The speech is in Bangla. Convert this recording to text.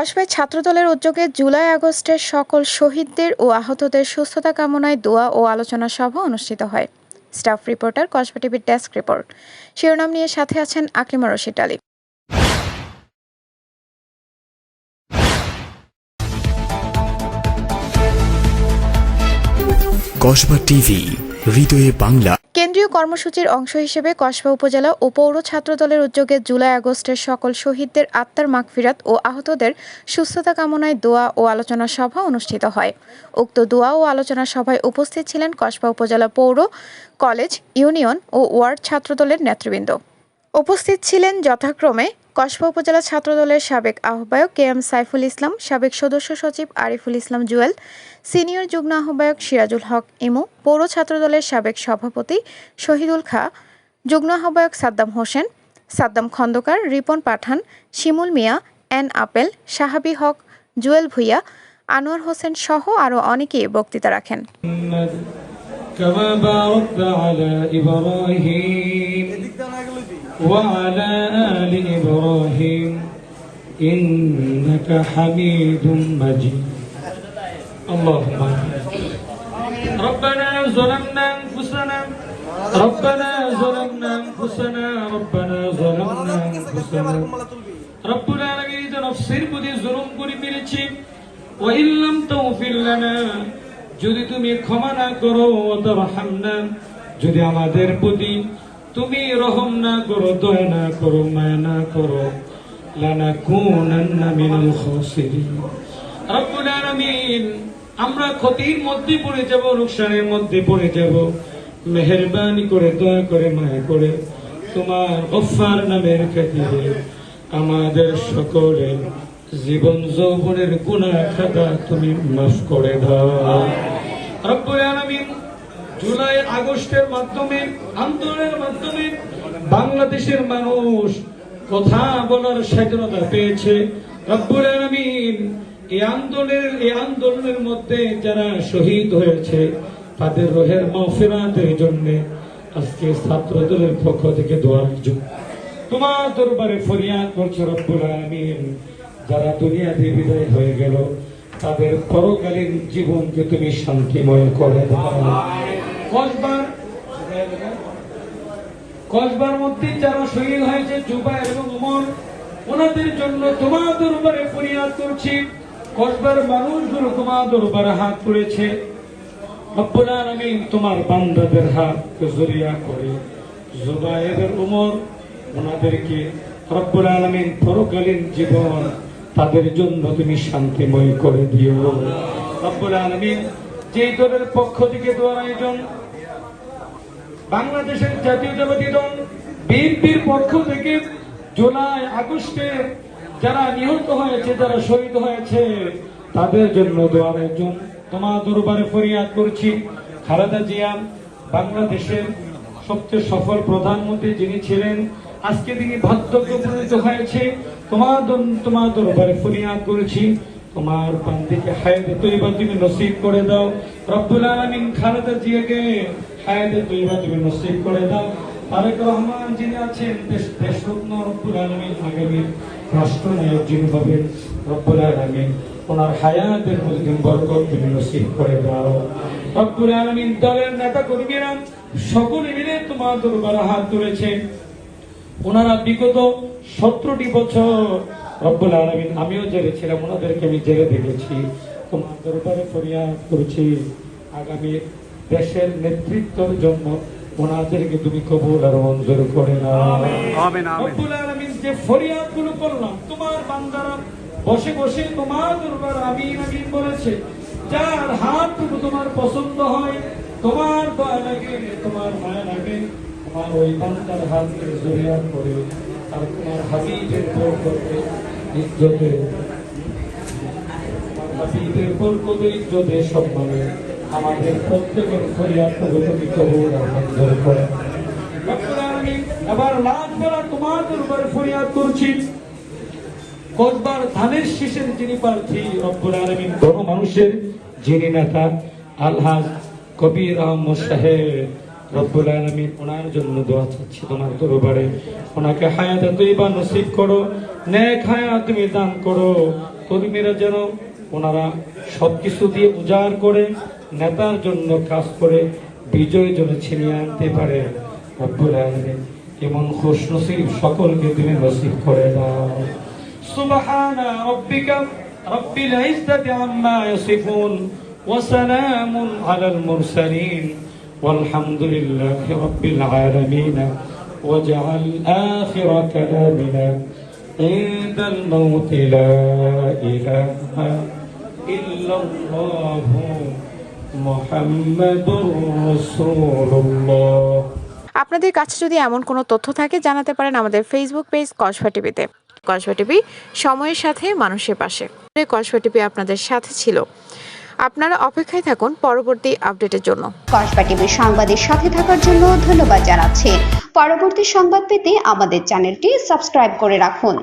কসবায় ছাত্রদলের উদ্যোগে জুলাই আগস্টের সকল শহীদদের ও আহতদের সুস্থতা কামনায় দোয়া ও আলোচনা সভা অনুষ্ঠিত হয়। স্টাফ রিপোর্টার, কসবা টিভির ডেস্ক রিপোর্ট। শিরোনাম নিয়ে সাথে আছেন আকলিমা রশিদ আলী। কসবা টিভি, হৃদয়ে বাংলা। কেন্দ্রীয় কর্মসূচির অংশ হিসেবে কসবা উপজেলা ও পৌর ছাত্রদলের উদ্যোগে জুলাই আগস্টের সকল শহীদদের আত্মার মাগফিরাত ও আহতদের সুস্থতা কামনায় দোয়া ও আলোচনা সভা অনুষ্ঠিত হয়। উক্ত দোয়া ও আলোচনা সভায় উপস্থিত ছিলেন কসবা উপজেলা পৌর, কলেজ, ইউনিয়ন ও ওয়ার্ড ছাত্রদলের নেতৃবৃন্দ। উপস্থিত ছিলেন যথাক্রমে কসবা উপজেলা ছাত্রদলের সাবেক আহ্বায়ক কে এম সাইফুল ইসলাম, সাবেক সদস্য সচিব আরিফুল ইসলাম জুয়েল, সিনিয়র যুগ্ম আহ্বায়ক সিরাজুল হক ইমু, পৌর ছাত্রদলের সাবেক সভাপতি শহীদুল খা, যুগ্ম আহ্বায়ক সাদ্দাম হোসেন, সাদ্দাম খন্দকার, রিপন পাঠান, শিমুল মিয়া, এন আপেল, সাহাবি হক, জুয়েল ভুইয়া, আনোয়ার হোসেন সহ আরও অনেকেই বক্তৃতা রাখেন। وعلى آل إبراهيم إنك حميد مجيد اللهم آمين. ربنا ظلمنا أنفسنا ربنا ظلمنا أنفسنا ربنا ظلمنا أنفسنا رب العالمين নফসের প্রতি জুলুম করে ফেলেছি ওয়াইল্লাম তাগফির লানা যদি তুমি ক্ষমা না করো ওয়াতারহামনা যদি আমাদের প্রতি তুমি রহম না করো, দয়া না করো, মায়া না করো রব্বুল আলামিন, আমরা ক্ষতির মধ্যে পড়ে যাব লোকসানের মধ্যে পড়ে যাব। মেহেরবানি করে, দয়া করে, মায়া করে, তোমার গফফার নামের খাতিরে আমাদের সকলের জীবন যৌবনের গুনাহ খাতা তুমি মাফ করে দাও। রব্বুল আলামিন জুলাই আগস্টের মাধ্যমে, আন্দোলনের মাধ্যমে বাংলাদেশের মানুষ কথা বলার স্বাধীনতা পেয়েছে। রব্বুল আলামিন এই আন্দোলনের এই আন্দোলনের মধ্যে যারা শহীদ হয়েছে, তাদের রোহের মাফিরাতের জন্য আজকে ছাত্র দলের পক্ষ থেকে দোয়ার জন্য তোমার দরবারে ফরিয়াদ করছে রব্বুল আলামিন। যারা দুনিয়াতে বিদায় হয়ে গেল, তাদের পরকালীন জীবনকে তুমি শান্তিময় করে দাও। কসবার মধ্যে যারা শহীদ হয়েছে জুবাই এবং উমর, ওনাদের জন্য তোমার দরবারে ফরিয়াদ করছি। কসবার মানুষগুলো তোমার দরবারে হাত আলামিন তোমার জরিয়া করে। জুবাইরের উমর, ওনাদেরকে রব্বুল আলামিন পরকালীন জীবন তাদের জন্য তুমি শান্তিময় করে দিও। রব্বুল আলামিন যেই দলের পক্ষ থেকে দোয়ার আয়োজন, বাংলাদেশের জাতীয়তাবাদী দল, বিএনপির পক্ষ থেকে জুলাই, আগস্টে যারা নিহত হয়েছে, যারা শহীদ হয়েছে, তাদের জন্য দোয়ার আয়োজন। তোমার দরবারে ফরিয়াদ করছি, খালেদা জিয়া বাংলাদেশের সবচেয়ে সফল প্রধানমন্ত্রী যিনি ছিলেন, আজকে তিনি ভাগ্যকে পরিণত হয়েছে। তোমার তোমার দরবারে ফরিয়াদ করেছি। তোমার বান্দিকে হায়াতে তৈবা তুমি নসিব করে দাও। রব্বুল আলামিন খালেদা জিয়াকে হায়াতে তৈবা তুমি নসিব করে দাও। তারেক রহমান যিনি আছেন, দেশ দেশরত্ন রব্বুল আলামিন আগামী রাষ্ট্রনায়ক যিনি হবেন রব্বুল আলামিন, ওনার হায়াতের মধ্যে বরকত তুমি নসিব করে দাও। রব্বুল আলামিন দলের নেতা কর্মীরা সকলে মিলে তোমার দরবারে হাত তুলেছে ওনারা বিগত সতেরোটি বছর রব্বুল আলমিন আমিও জেলে ছিলাম ওনাদেরকে আমি জেলে দেখেছি। তোমার দরবারে ফরিয়াদ করছি। আগামী দেশের নেতৃত্বের জন্য ওনাদেরকে তুমি কবুল আর মঞ্জুর করে না রব্বুল আলমিন যে করলাম তোমার বান্দারা বসে বসে তোমার দরবার আমিন আমিন বলেছে যার হাতটুকু তোমার পছন্দ হয় তোমার দয়া লাগে তোমার মায়া লাগে তোমার ওই বান্দার হাতকে জড়িয়া করে তোমার হাবিবের হাবিবের সম্মানে আমাদের প্রত্যেকের মঞ্জুর করে। এবার বেলা তোমার দরবারে ফরিয়াদ করছি। কতবার ধানের শীষের যিনি প্রার্থী, রব্বুল আলমিন বড় মানুষের যিনি নেতা, আলহাজ কবির আহমদ সাহেব। রব্বুল জন্য চাচ্ছি তোমার দরবারে। ওনাকে তুই বা করো হায়া তুমি দান করো। কর্মীরা যেন ওনারা সব কিছু দিয়ে উজাড় করে, নেতার জন্য কাজ করে, বিজয় জন্য ছিনিয়ে আনতে পারে। রব্বুল আলমিন এমন খুশ নসিব সকলকে তুমি নসিব করে দাও। সুবহানা রব্বিকা আম্মা ইয়াসিফুন, ওয়া সালামুন আলাল মুরসালিন। والحمد لله رب العالمين واجعل آخر كلامنا عند الموت لا إله إلا الله محمد رسول الله আপনাদের কাছে যদি এমন কোনো তথ্য থাকে জানাতে পারেন আমাদের ফেসবুক পেজ কসবা টিভিতে কসবা টিভি সময়ের সাথে মানুষের পাশে কসবা টিভি আপনাদের সাথে ছিল আপনারা অপেক্ষায় থাকুন পরবর্তী আপডেটের জন্য। কসবা টিভির সংবাদের সাথে থাকার জন্য ধন্যবাদ জানাচ্ছি। পরবর্তী সংবাদ পেতে আমাদের চ্যানেলটি সাবস্ক্রাইব করে রাখুন।